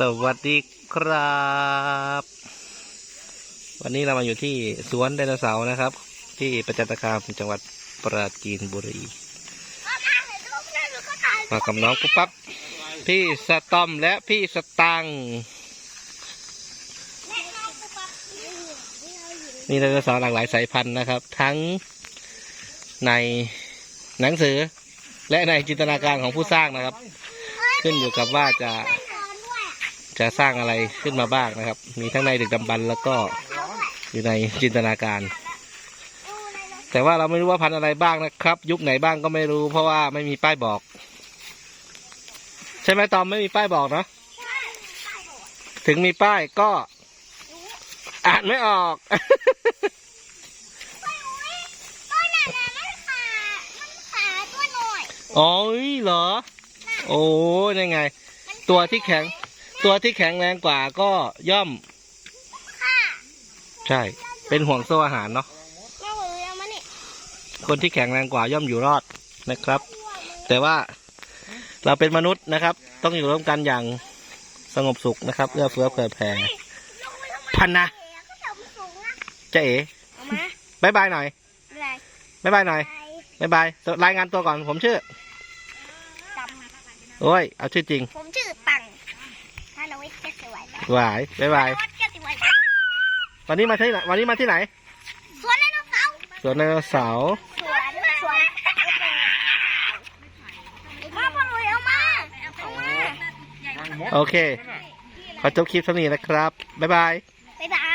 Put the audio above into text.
สวัสดีครับ วันนี้เรามาอยู่ที่สวนไดโนเสาร์นะครับ ที่ประจันตคามจังหวัดปราจีนบุรีมากับน้องปุ๊บปั๊บพี่สตอมและพี่สตังนี่ไดโนเสาร์หลากหลายสายพันธุ์นะครับ ทั้งในหนังสือและในจินตนาการของผู้สร้างนะครับ ขึ้นอยู่กับว่าจะ จะสร้างอะไรขึ้นมาบ้างนะครับ มีทั้งในดึกดำบรรแล้วก็อยู่ในจินตนาการ แต่ว่าเราไม่รู้ว่าพันธุ์อะไรบ้างนะครับ ยุคไหนบ้างก็ไม่รู้ เพราะว่าไม่มีป้ายบอก ใช่ไหมตอมไม่มีป้ายบอกเนาะถึงมีป้ายก็ อ่านไม่ออกอ๋อเหรอ โอ้ยังไง ตัวที่แข็ง ตัวที่แข็งแรงกว่าก็ย่อม ใช่ เป็นห่วงโซ่อาหารเนาะคนที่แข็งแรงกว่าย่อมอยู่รอดนะครับ แต่ว่าเราเป็นมนุษย์นะครับ ต้องอยู่ร่วมกันอย่างสงบสุขนะครับเอื้อเฟื้อเผื่อแผ่พันนะเจ๊เอ๋บายบายหน่อยบายบายหน่อยบายบายรายงานตัวก่อนผมชื่อโอ้ยเอาชื่อจริงผมชื่อปังถ้าเราไม่แค่สวย หวายบายบายวัดแค่สวยวันนี้มาที่ไหนวันนี้มาที่ไหน สวนไดโนเสาร์สวนไดโนเสาร์สวนสวนมาพอลุยเอามาเอามา โอเค ขอจบคลิปเท่านี้นะครับ บ๊ายบาย